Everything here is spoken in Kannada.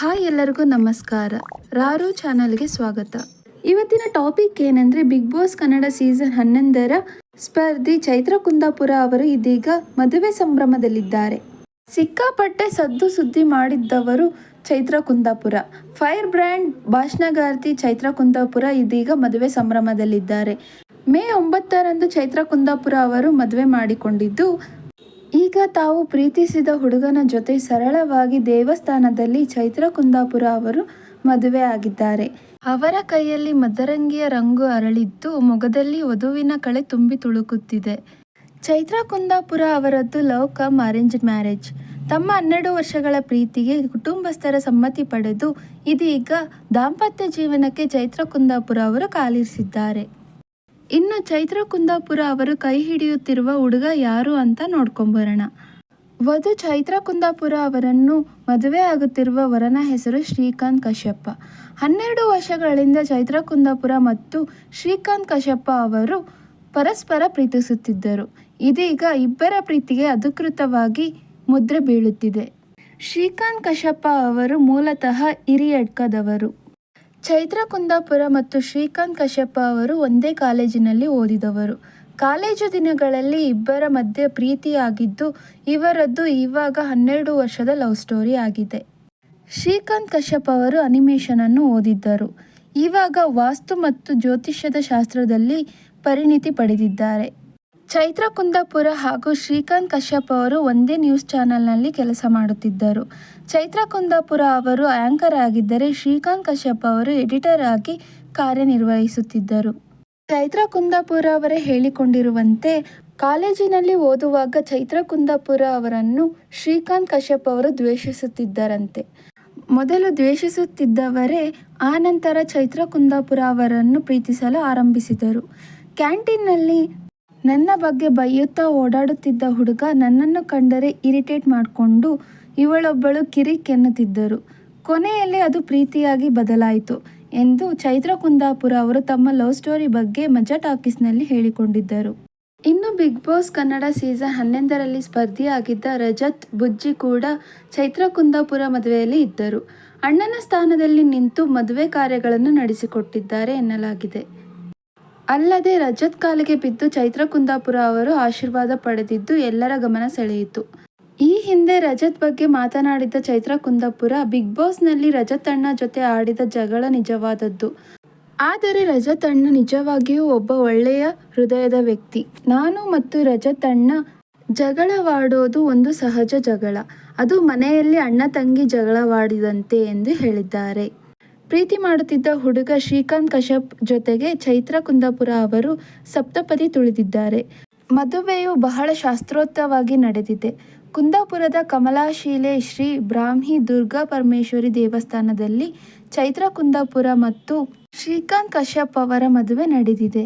ಹಾಯ್ ಎಲ್ಲರಿಗೂ ನಮಸ್ಕಾರ. ರಾರು ಚಾನಲ್ಗೆ ಸ್ವಾಗತ. ಇವತ್ತಿನ ಟಾಪಿಕ್ ಏನಂದ್ರೆ ಬಿಗ್ ಬಾಸ್ ಕನ್ನಡ ಸೀಸನ್ ಹನ್ನೊಂದರ ಸ್ಪರ್ಧಿ ಚೈತ್ರ ಕುಂದಾಪುರ ಅವರು ಇದೀಗ ಮದುವೆ ಸಂಭ್ರಮದಲ್ಲಿದ್ದಾರೆ. ಸಿಕ್ಕಾಪಟ್ಟೆ ಸದ್ದು ಸುದ್ದಿ ಮಾಡಿದ್ದವರು ಚೈತ್ರ ಕುಂದಾಪುರ. ಫೈರ್ ಬ್ರ್ಯಾಂಡ್ ಭಾಷಣಗಾರ್ತಿ ಚೈತ್ರ ಕುಂದಾಪುರ ಇದೀಗ ಮದುವೆ ಸಂಭ್ರಮದಲ್ಲಿದ್ದಾರೆ. ಮೇ ಒಂಬತ್ತರಂದು ಚೈತ್ರ ಕುಂದಾಪುರ ಅವರು ಮದುವೆ ಮಾಡಿಕೊಂಡಿದ್ದು ಈಗ ತಾವು ಪ್ರೀತಿಸಿದ ಹುಡುಗನ ಜೊತೆ ಸರಳವಾಗಿ ದೇವಸ್ಥಾನದಲ್ಲಿ ಚೈತ್ರ ಕುಂದಾಪುರ ಅವರು ಮದುವೆ ಆಗಿದ್ದಾರೆ. ಅವರ ಕೈಯಲ್ಲಿ ಮದರಂಗಿಯ ರಂಗು ಅರಳಿದ್ದು ಮೊಗದಲ್ಲಿ ವಧುವಿನ ಕಳೆ ತುಂಬಿ ತುಳುಕುತ್ತಿದೆ. ಚೈತ್ರ ಕುಂದಾಪುರ ಅವರದ್ದು ಲವ್ ಕಮ್ ಅರೇಂಜ್ ಮ್ಯಾರೇಜ್. ತಮ್ಮ ಹನ್ನೆರಡು ವರ್ಷಗಳ ಪ್ರೀತಿಗೆ ಕುಟುಂಬಸ್ಥರ ಸಮ್ಮತಿ ಪಡೆದು ಇದೀಗ ದಾಂಪತ್ಯ ಜೀವನಕ್ಕೆ ಚೈತ್ರ ಕುಂದಾಪುರ ಅವರು ಕಾಲಿರಿಸಿದ್ದಾರೆ. ಇನ್ನು ಚೈತ್ರ ಕುಂದಾಪುರ ಅವರು ಕೈ ಹಿಡಿಯುತ್ತಿರುವ ಹುಡುಗ ಯಾರು ಅಂತ ನೋಡ್ಕೊಂಬರೋಣ. ವಧು ಚೈತ್ರ ಕುಂದಾಪುರ ಅವರನ್ನು ಮದುವೆ ಆಗುತ್ತಿರುವ ವರನ ಹೆಸರು ಶ್ರೀಕಾಂತ್ ಕಶ್ಯಪ್ಪ ಹನ್ನೆರಡು ವರ್ಷಗಳಿಂದ ಚೈತ್ರ ಕುಂದಾಪುರ ಮತ್ತು ಶ್ರೀಕಾಂತ್ ಕಶ್ಯಪ್ಪ ಅವರು ಪರಸ್ಪರ ಪ್ರೀತಿಸುತ್ತಿದ್ದರು. ಇದೀಗ ಇಬ್ಬರ ಪ್ರೀತಿಗೆ ಅಧಿಕೃತವಾಗಿ ಮುದ್ರೆ ಬೀಳುತ್ತಿದೆ. ಶ್ರೀಕಾಂತ್ ಕಶ್ಯಪ್ಪ ಅವರು ಮೂಲತಃ ಹಿರಿಯಡ್ಕದವರು. ಚೈತ್ರ ಕುಂದಾಪುರ ಮತ್ತು ಶ್ರೀಕಾಂತ್ ಕಶ್ಯಪ್ಪ ಅವರು ಒಂದೇ ಕಾಲೇಜಿನಲ್ಲಿ ಓದಿದವರು. ಕಾಲೇಜು ದಿನಗಳಲ್ಲಿ ಇಬ್ಬರ ಮಧ್ಯೆ ಪ್ರೀತಿಯಾಗಿದ್ದು, ಇವರದ್ದು ಇವಾಗ ಹನ್ನೆರಡು ವರ್ಷದ ಲವ್ ಸ್ಟೋರಿ ಆಗಿದೆ. ಶ್ರೀಕಾಂತ್ ಕಶ್ಯಪ್ ಅವರು ಅನಿಮೇಷನ್ ಅನ್ನು ಓದಿದ್ದರು. ಇವಾಗ ವಾಸ್ತು ಮತ್ತು ಜ್ಯೋತಿಷ್ಯದ ಶಾಸ್ತ್ರದಲ್ಲಿ ಪರಿಣಿತಿ ಪಡೆದಿದ್ದಾರೆ. ಚೈತ್ರ ಕುಂದಾಪುರ ಹಾಗೂ ಶ್ರೀಕಾಂತ್ ಕಶ್ಯಪ್ ಅವರು ಒಂದೇ ನ್ಯೂಸ್ ಚಾನೆಲ್ನಲ್ಲಿ ಕೆಲಸ ಮಾಡುತ್ತಿದ್ದರು. ಚೈತ್ರ ಕುಂದಾಪುರ ಅವರು ಆಂಕರ್ ಆಗಿದ್ದರೆ ಶ್ರೀಕಾಂತ್ ಕಶ್ಯಪ್ ಅವರು ಎಡಿಟರ್ ಆಗಿ ಕಾರ್ಯನಿರ್ವಹಿಸುತ್ತಿದ್ದರು. ಚೈತ್ರ ಕುಂದಾಪುರ ಅವರೇ ಹೇಳಿಕೊಂಡಿರುವಂತೆ, ಕಾಲೇಜಿನಲ್ಲಿ ಓದುವಾಗ ಚೈತ್ರ ಕುಂದಾಪುರ ಅವರನ್ನು ಶ್ರೀಕಾಂತ್ ಕಶ್ಯಪ್ ಅವರು ದ್ವೇಷಿಸುತ್ತಿದ್ದರಂತೆ. ಮೊದಲು ದ್ವೇಷಿಸುತ್ತಿದ್ದವರೇ ಆನಂತರ ಚೈತ್ರ ಕುಂದಾಪುರ ಅವರನ್ನು ಪ್ರೀತಿಸಲು ಆರಂಭಿಸಿದರು. ಕ್ಯಾಂಟೀನ್ನಲ್ಲಿ ನನ್ನ ಬಗ್ಗೆ ಬೈಯುತ್ತಾ ಓಡಾಡುತ್ತಿದ್ದ ಹುಡುಗ ನನ್ನನ್ನು ಕಂಡರೆ ಇರಿಟೇಟ್ ಮಾಡಿಕೊಂಡು ಇವಳೊಬ್ಬಳು ಕಿರಿಕ್ ಎನ್ನುತ್ತಿದ್ದರು ಕೊನೆಯಲ್ಲಿ ಅದು ಪ್ರೀತಿಯಾಗಿ ಬದಲಾಯಿತು ಎಂದು ಚೈತ್ರ ಕುಂದಾಪುರ ಅವರು ತಮ್ಮ ಲವ್ ಸ್ಟೋರಿ ಬಗ್ಗೆ ಮಜಾ ಟಾಕೀಸ್ನಲ್ಲಿ ಹೇಳಿಕೊಂಡಿದ್ದರು. ಇನ್ನು ಬಿಗ್ ಬಾಸ್ ಕನ್ನಡ ಸೀಸನ್ ಹನ್ನೊಂದರಲ್ಲಿ ಸ್ಪರ್ಧಿಯಾಗಿದ್ದ ರಜತ್, ಬುಜ್ಜಿ ಕೂಡ ಚೈತ್ರ ಕುಂದಾಪುರ ಮದುವೆಯಲ್ಲಿ ಇದ್ದರು. ಅಣ್ಣನ ಸ್ಥಾನದಲ್ಲಿ ನಿಂತು ಮದುವೆ ಕಾರ್ಯಗಳನ್ನು ನಡೆಸಿಕೊಟ್ಟಿದ್ದಾರೆ ಎನ್ನಲಾಗಿದೆ. ಅಲ್ಲದೆ ರಜತ್ ಕಾಲಿಗೆ ಬಿದ್ದು ಚೈತ್ರ ಕುಂದಾಪುರ ಅವರು ಆಶೀರ್ವಾದ ಪಡೆದಿದ್ದು ಎಲ್ಲರ ಗಮನ ಸೆಳೆಯಿತು. ಈ ಹಿಂದೆ ರಜತ್ ಬಗ್ಗೆ ಮಾತನಾಡಿದ್ದ ಚೈತ್ರ ಕುಂದಾಪುರ, ಬಿಗ್ ಬಾಸ್ನಲ್ಲಿ ರಜತ್ ಅಣ್ಣ ಜೊತೆ ಆಡಿದ ಜಗಳ ನಿಜವಾದದ್ದು. ಆದರೆ ರಜತ್ ಅಣ್ಣ ನಿಜವಾಗಿಯೂ ಒಬ್ಬ ಒಳ್ಳೆಯ ಹೃದಯದ ವ್ಯಕ್ತಿ. ನಾನು ಮತ್ತು ರಜತ್ ಅಣ್ಣ ಜಗಳವಾಡೋದು ಒಂದು ಸಹಜ ಜಗಳ. ಅದು ಮನೆಯಲ್ಲಿ ಅಣ್ಣ ತಂಗಿ ಜಗಳವಾಡಿದಂತೆ ಎಂದು ಹೇಳಿದ್ದಾರೆ. ಪ್ರೀತಿ ಮಾಡುತ್ತಿದ್ದ ಹುಡುಗ ಶ್ರೀಕಾಂತ್ ಕಶ್ಯಪ್ ಜೊತೆಗೆ ಚೈತ್ರ ಕುಂದಾಪುರ ಅವರು ಸಪ್ತಪದಿ ತುಳಿದಿದ್ದಾರೆ. ಮದುವೆಯು ಬಹಳ ಶಾಸ್ತ್ರೋಕ್ತವಾಗಿ ನಡೆದಿದೆ. ಕುಂದಾಪುರದ ಕಮಲಾಶೀಲೆ ಶ್ರೀ ಬ್ರಾಹ್ಮಿ ದುರ್ಗಾ ಪರಮೇಶ್ವರಿ ದೇವಸ್ಥಾನದಲ್ಲಿ ಚೈತ್ರ ಕುಂದಾಪುರ ಮತ್ತು ಶ್ರೀಕಾಂತ್ ಕಶ್ಯಪ್ ಅವರ ಮದುವೆ ನಡೆದಿದೆ.